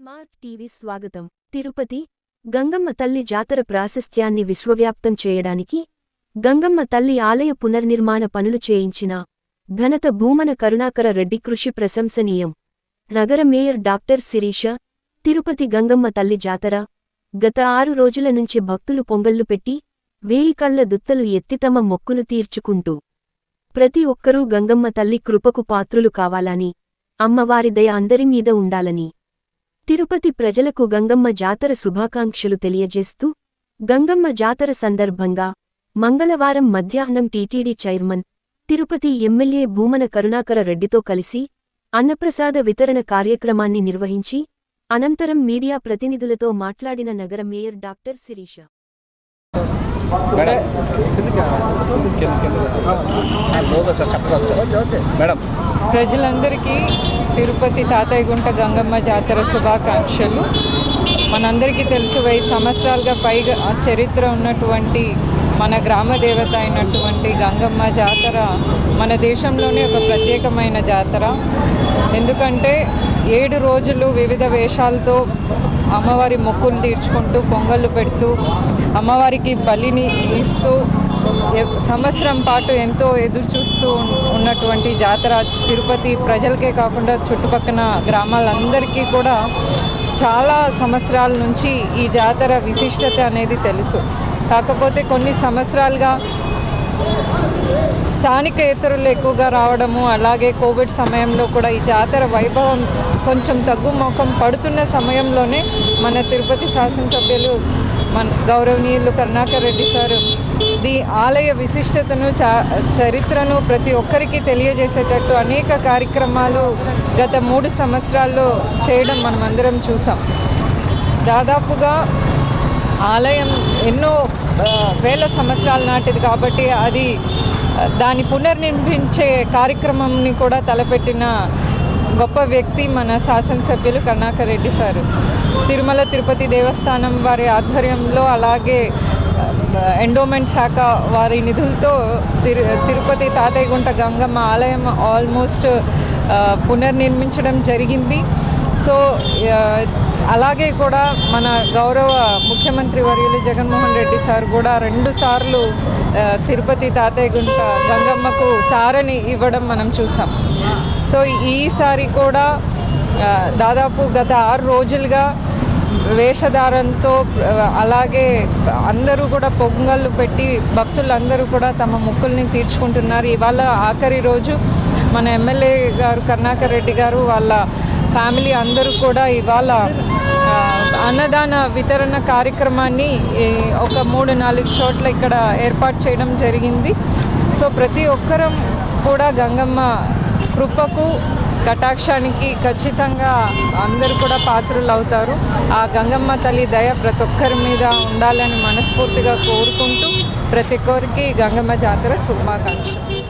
Smart TV స్వాగతం. తిరుపతి గంగమ్మ తల్లి జాతర ప్రాశస్త్యాన్ని విశ్వవ్యాప్తం చేయడానికి గంగమ్మ తల్లి ఆలయ పునర్నిర్మాణ పనులు చేయించిన ఘనత భూమన కరుణాకర రెడ్డి కృషి ప్రశంసనీయం. నగర మేయర్ డాక్టర్ శిరీష తిరుపతి గంగమ్మ తల్లి జాతర గత ఆరు రోజుల నుంచి భక్తులు పొంగళ్ళు పెట్టి వేయికళ్ళ దుత్తలు ఎత్తి తమ మొక్కులు తీర్చుకుంటూ ప్రతి ఒక్కరూ గంగమ్మ తల్లి కృపకు పాత్రులు కావాలని అమ్మవారి దయ అందరి మీద ఉండాలని తిరుపతి ప్రజలకు గంగమ్మ జాతర శుభాకాంక్షలు తెలియజేస్తూ గంగమ్మ జాతర సందర్భంగా మంగళవారం మధ్యాహ్నం TTD chairman Tirupati MLA Bhumana Karunakara రెడ్డితో కలిసి అన్నప్రసాద వితరణ కార్యక్రమాన్ని నిర్వహించి అనంతరం మీడియా ప్రతినిధులతో మాట్లాడిన నగర మేయర్ డాక్టర్ శిరీష. ప్రజలందరికీ తిరుపతి తాతయ్యగుంట గంగమ్మ జాతర శుభాకాంక్షలు. మనందరికీ తెలుసు వెయ్యి సంవత్సరాలుగా పైగా చరిత్ర ఉన్నటువంటి మన గ్రామ దేవత అయినటువంటి గంగమ్మ జాతర మన దేశంలోనే ఒక ప్రత్యేకమైన జాతర. ఎందుకంటే ఏడు రోజులు వివిధ వేషాలతో అమ్మవారి మొక్కులు తీర్చుకుంటూ పొంగళ్ళు పెడుతూ అమ్మవారికి బలిని ఇస్తూ సంవత్సరం పాటు ఎంతో ఎదురు చూస్తూ ఉన్నటువంటి జాతర తిరుపతి ప్రజలకే కాకుండా చుట్టుపక్కల గ్రామాలందరికీ కూడా చాలా సంవత్సరాల నుంచి ఈ జాతర విశిష్టత అనేది తెలుసు. కాకపోతే కొన్ని సంవత్సరాలుగా స్థానిక ఇతరులు ఎక్కువగా రావడము అలాగే కోవిడ్ సమయంలో కూడా ఈ జాతర వైభవం కొంచెం తగ్గుముఖం పడుతున్న సమయంలోనే మన తిరుపతి శాసనసభ్యులు మన గౌరవనీయులు కరుణాకర్ రెడ్డి సార్ ది ఆలయ విశిష్టతను చా చరిత్రను ప్రతి ఒక్కరికి తెలియజేసేటట్టు అనేక కార్యక్రమాలు గత మూడు సంవత్సరాల్లో చేయడం మనమందరం చూసాం. దాదాపుగా ఆలయం ఎన్నో వేల సంవత్సరాల నాటిది కాబట్టి అది దాని దాన్ని పునర్నిర్మించే కార్యక్రమంని కూడా తలపెట్టిన గొప్ప వ్యక్తి మన శాసనసభ్యులు కర్ణాకర్ రెడ్డి సారు. తిరుమల తిరుపతి దేవస్థానం వారి ఆధ్వర్యంలో అలాగే ఎండోమెంట్ శాఖ వారి నిధులతో తిరు తిరుపతి తాతయ్యగుంట గంగమ్మ ఆలయం ఆల్మోస్ట్ పునర్నిర్మించడం జరిగింది. సో అలాగే కూడా మన గౌరవ ముఖ్యమంత్రి వర్యులు జగన్మోహన్ రెడ్డి సార్ కూడా రెండు సార్లు తిరుపతి తాతయ్య గుంట గంగమ్మకు సారని ఇవ్వడం మనం చూసాం. సో ఈసారి కూడా దాదాపు గత ఆరు రోజులుగా వేషధారంతో అలాగే అందరూ కూడా పొంగళ్ళు పెట్టి భక్తులందరూ కూడా తమ మొక్కుల్ని తీర్చుకుంటున్నారు. ఇవాళ ఆఖరి రోజు మన ఎమ్మెల్యే గారు కర్ణాకర్ రెడ్డి గారు వాళ్ళ ఫ్యామిలీ అందరూ కూడా ఇవాళ అన్నదాన వితరణ కార్యక్రమాన్ని ఒక మూడు నాలుగు చోట్ల ఇక్కడ ఏర్పాటు చేయడం జరిగింది. సో ప్రతి ఒక్కరం కూడా గంగమ్మ కృపకు కటాక్షానికి ఖచ్చితంగా అందరూ కూడా పాత్రలు అవుతారు. ఆ గంగమ్మ తల్లి దయ ప్రతి ఒక్కరి మీద ఉండాలని మనస్ఫూర్తిగా కోరుకుంటూ ప్రతి ఒక్కరికి గంగమ్మ జాతర శుభాకాంక్షలు.